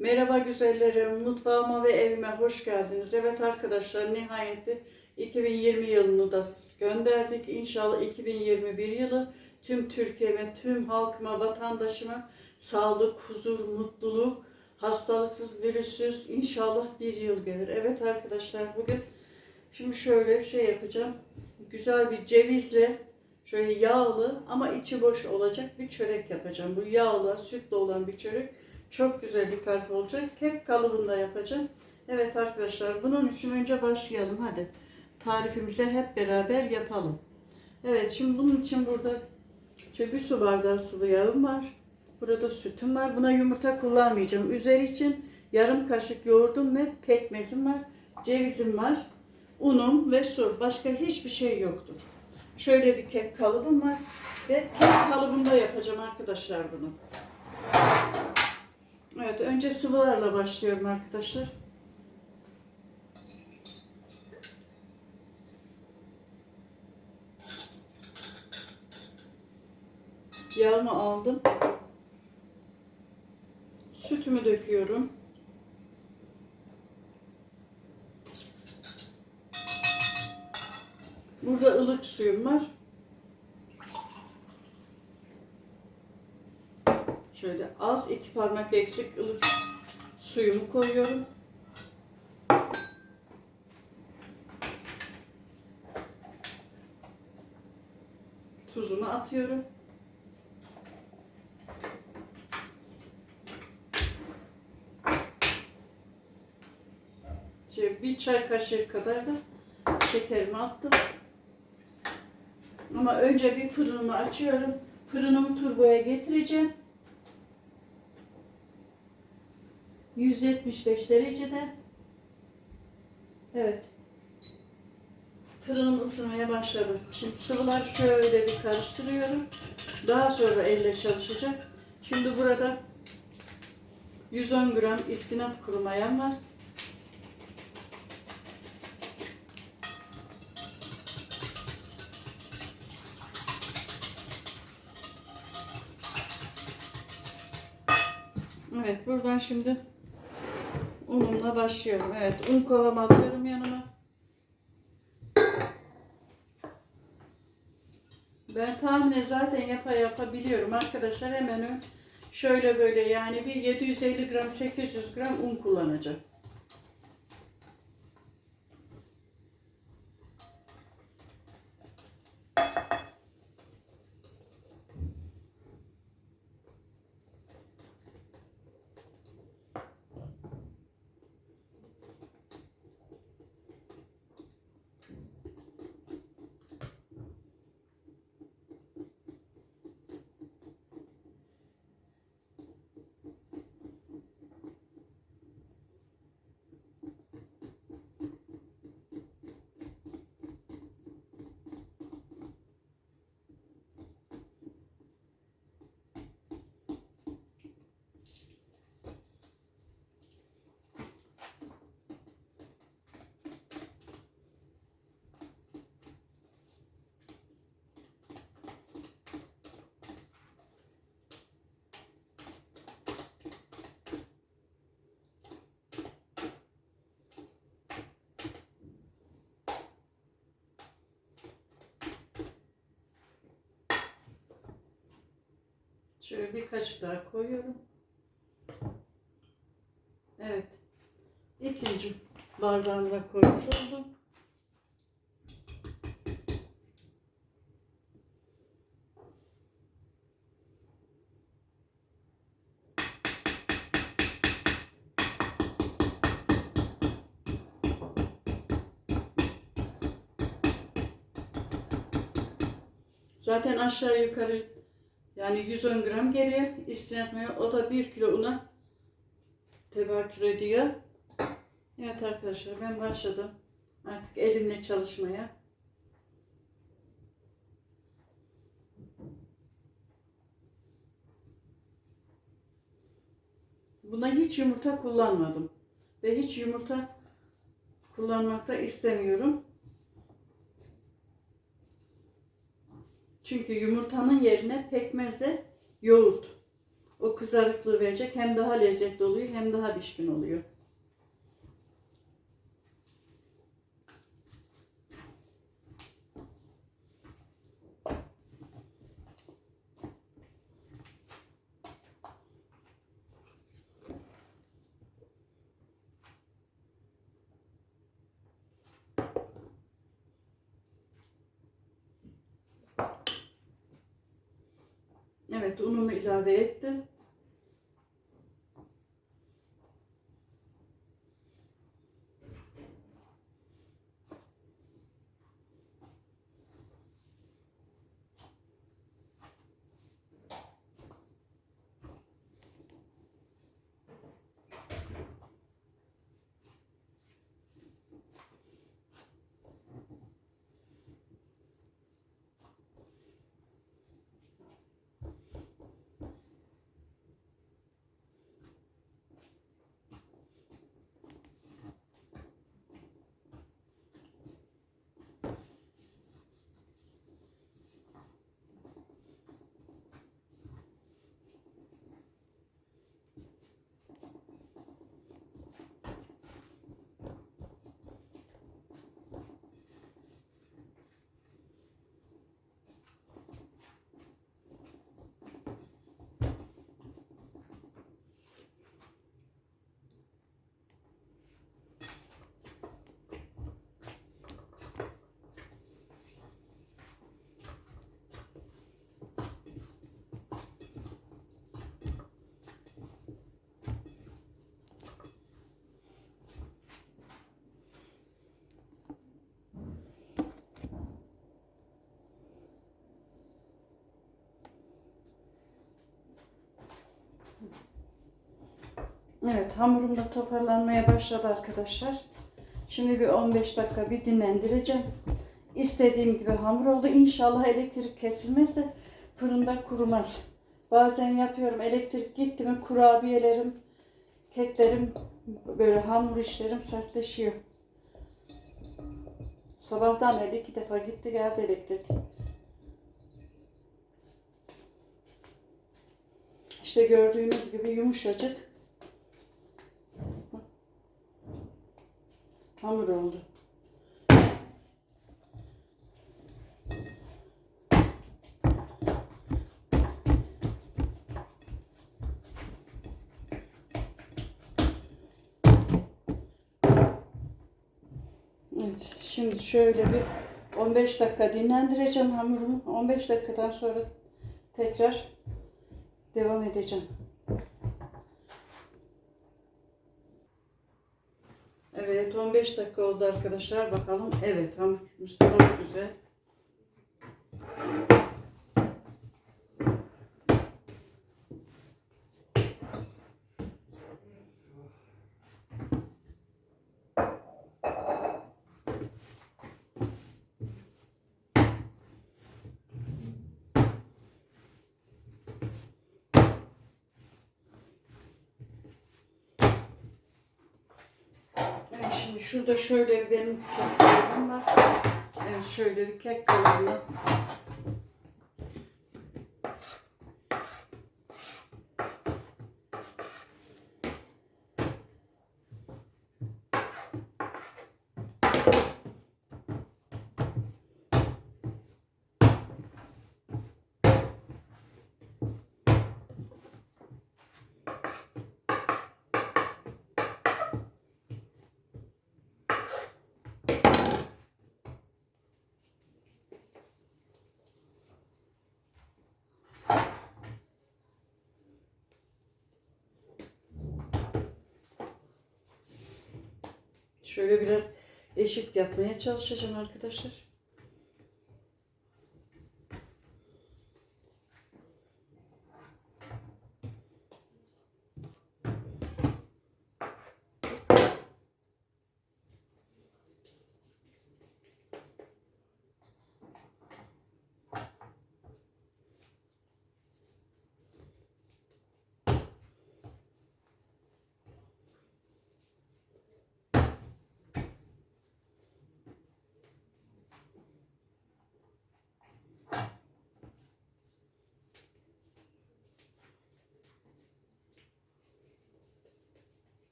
Merhaba güzellerim, mutfağıma ve evime hoş geldiniz. Evet arkadaşlar nihayet 2020 yılını da gönderdik. İnşallah 2021 yılı tüm Türkiye'me, tüm halkıma, vatandaşıma sağlık, huzur, mutluluk, hastalıksız, virüsüz inşallah bir yıl gelir. Evet arkadaşlar bugün şimdi şöyle bir şey yapacağım. Güzel bir cevizle şöyle yağlı ama içi boş olacak bir çörek yapacağım. Bu yağlı, sütlü olan bir çörek. Çok güzel bir tarif olacak. Kek kalıbında yapacağım. Evet arkadaşlar bunun için önce başlayalım. Hadi tarifimize hep beraber yapalım. Evet şimdi bunun için burada şöyle bir su bardağı sıvı yağım var. Burada sütüm var. Buna yumurta kullanmayacağım. Üzeri için yarım kaşık yoğurdum ve pekmezim var. Cevizim var. Unum ve su. Başka hiçbir şey yoktur. Şöyle bir kek kalıbım var. Ve kek kalıbında yapacağım arkadaşlar bunu. Evet, önce sıvılarla başlıyorum arkadaşlar. Yağımı aldım. Sütümü döküyorum. Burada ılık suyum var. Şöyle az iki parmak eksik ılık suyumu koyuyorum. Tuzumu atıyorum. Şöyle bir çay kaşığı kadar da şekerimi attım. Ama önce bir fırınımı açıyorum. Fırınımı turboya getireceğim. 175 derecede. Evet. Fırınım ısınmaya başladı. Şimdi sıvılar şöyle bir karıştırıyorum. Daha sonra elle çalışacak. Şimdi burada 110 gram istinat kuru mayam var. Evet buradan şimdi unumla başlıyorum. Evet un kovamı alıyorum yanıma. Ben tahminen zaten yapa yapa biliyorum arkadaşlar hemen şöyle böyle yani bir 750 gram 800 gram un kullanacağım. Şöyle bir kaşık daha koyuyorum. Evet. İkinci bardağımı da koymuş oldum. Zaten aşağı yukarı yani 110 gram geliyor. İstinetmeye o da 1 kilo una tebarkür ediyor. Evet arkadaşlar ben başladım. Artık elimle çalışmaya. Buna hiç yumurta kullanmadım. Ve hiç yumurta kullanmakta istemiyorum. Çünkü yumurtanın yerine pekmezle yoğurt o kızarıklığı verecek. Hem daha lezzetli oluyor hem daha pişkin oluyor. Evet unumu ilave ettim. Evet hamurum da toparlanmaya başladı arkadaşlar. Şimdi bir 15 dakika bir dinlendireceğim. İstediğim gibi hamur oldu. İnşallah elektrik kesilmez de fırında kurumaz. Bazen yapıyorum elektrik gitti mi kurabiyelerim, keklerim, böyle hamur işlerim sertleşiyor. Sabahtan beri iki defa gitti geldi elektrik. İşte gördüğünüz gibi yumuşacık. Hamur oldu. Evet, şimdi şöyle bir 15 dakika dinlendireceğim hamurumu. 15 dakikadan sonra tekrar devam edeceğim. Evet 15 dakika oldu arkadaşlar. Bakalım. Evet hamurumuz çok güzel. Evet şimdi şurada şöyle benim kek var. Evet şöyle bir kek kalıbını şöyle biraz eşit yapmaya çalışacağım arkadaşlar.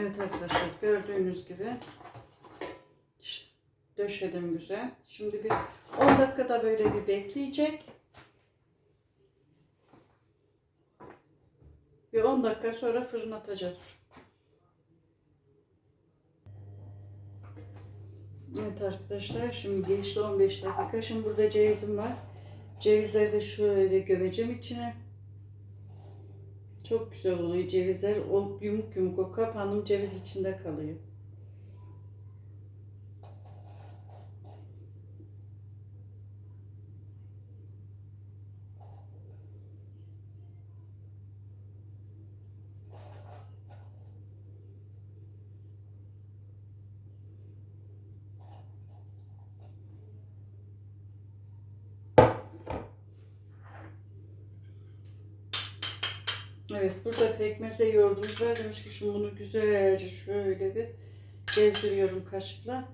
Evet arkadaşlar gördüğünüz gibi döşedim güzel. Şimdi bir 10 dakikada böyle bir bekleyecek. Bir 10 dakika sonra fırına atacağız. Evet arkadaşlar şimdi geçti 15 dakika. Şimdi burada cevizim var. Cevizleri de şöyle gömeceğim içine. Çok güzel oluyor cevizler. O yumuk yumuk o kapanım ceviz içinde kalıyor. Evet burada pekmeze yoğurdumuz var. Demiş ki şimdi bunu güzelce şöyle bir gezdiriyorum kaşıkla.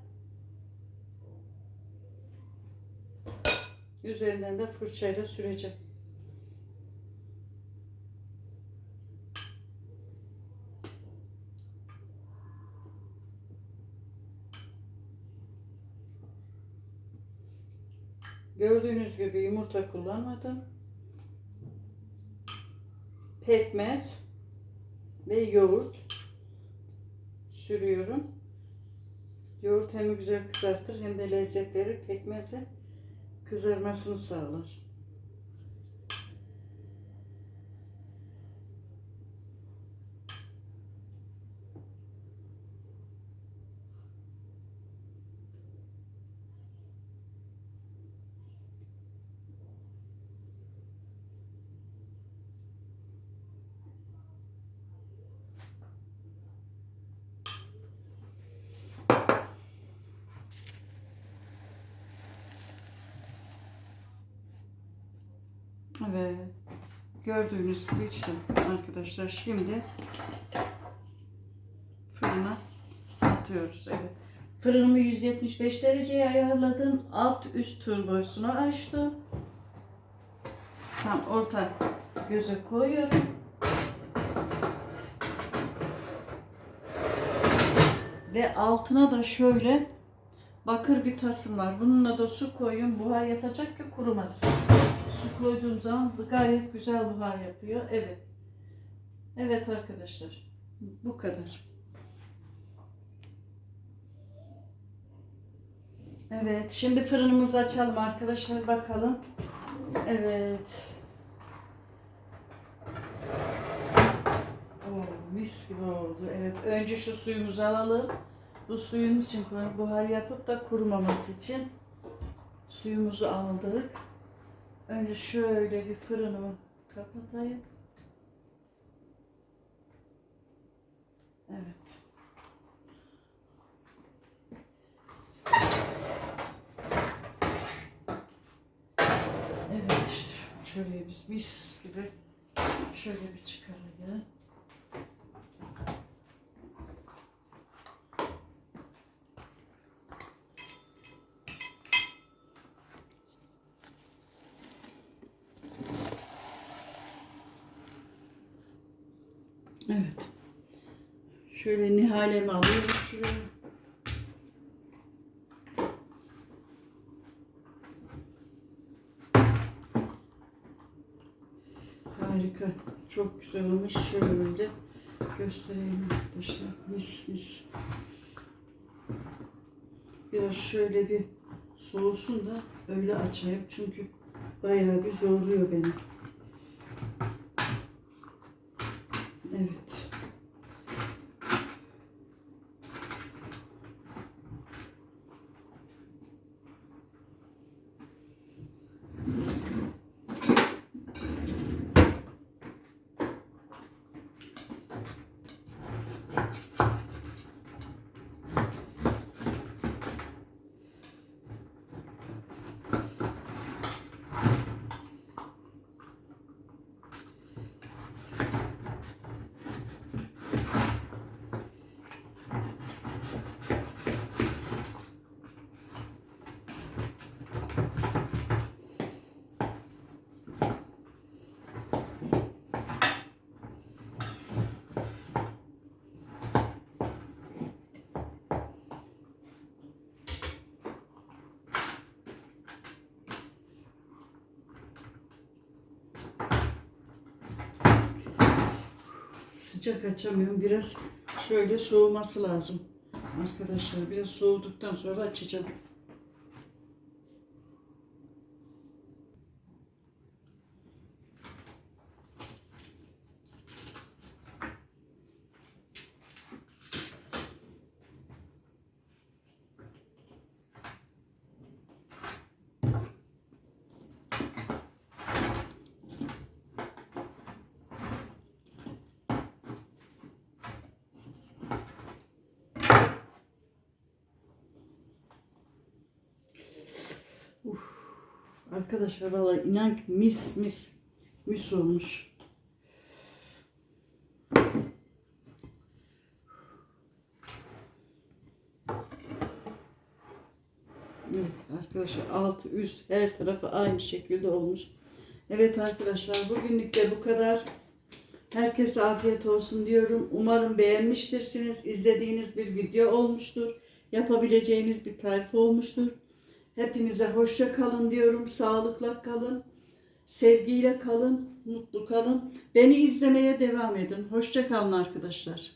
Üzerinden de fırçayla süreceğim. Gördüğünüz gibi yumurta kullanmadım pekmez ve yoğurt sürüyorum. Yoğurt hem güzel kızartır hem de lezzet verir. Pekmez de kızarmasını sağlar. Evet. Gördüğünüz gibi işte arkadaşlar şimdi fırına atıyoruz. Evet. Fırınımı 175 dereceye ayarladım. Alt üst turbosunu açtım. Tam orta göze koyuyorum. Ve altına da şöyle bakır bir tasım var. Bununla da su koyun. Buhar yapacak ki kurumasın. Su koyduğum zaman gayet güzel buhar yapıyor. Evet. Evet arkadaşlar. Bu kadar. Evet. Şimdi fırınımızı açalım arkadaşlar. Bakalım. Evet. Oo, mis gibi oldu. Evet. Önce şu suyumuzu alalım. Bu suyun için buhar yapıp da kurumaması için suyumuzu aldık. Önce şöyle bir fırınımı kapatayım. Evet. Evet işte şöyle biz mis gibi şöyle bir çıkarayım. Evet. Şöyle nihalemi alıyorum şuraya. Harika. Çok güzel olmuş. Şöyle göstereyim arkadaşlar. Mis mis. Biraz şöyle bir soğusun da öyle açayım. Çünkü bayağı bir zorluyor beni. Sıcak açamıyorum. Biraz şöyle soğuması lazım. Arkadaşlar biraz soğuduktan sonra açacağım. Arkadaşlar valla inan ki mis mis mis olmuş. Evet arkadaşlar altı üst her tarafı aynı şekilde olmuş. Evet arkadaşlar bugünlük de bu kadar. Herkese afiyet olsun diyorum. Umarım beğenmiştirsiniz. İzlediğiniz bir video olmuştur. Yapabileceğiniz bir tarif olmuştur. Hepinize hoşça kalın diyorum. Sağlıkla kalın. Sevgiyle kalın. Mutlu kalın. Beni izlemeye devam edin. Hoşça kalın arkadaşlar.